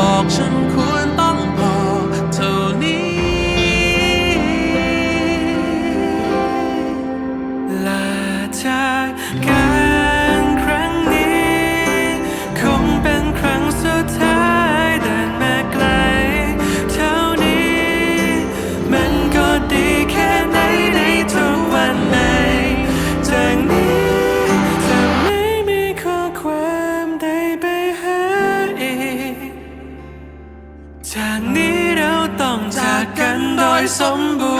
บอกฉันควรต้องพอเท่านี้ลาจากกัน จากนี้เราต้องจากกันโดยสมบูรณ์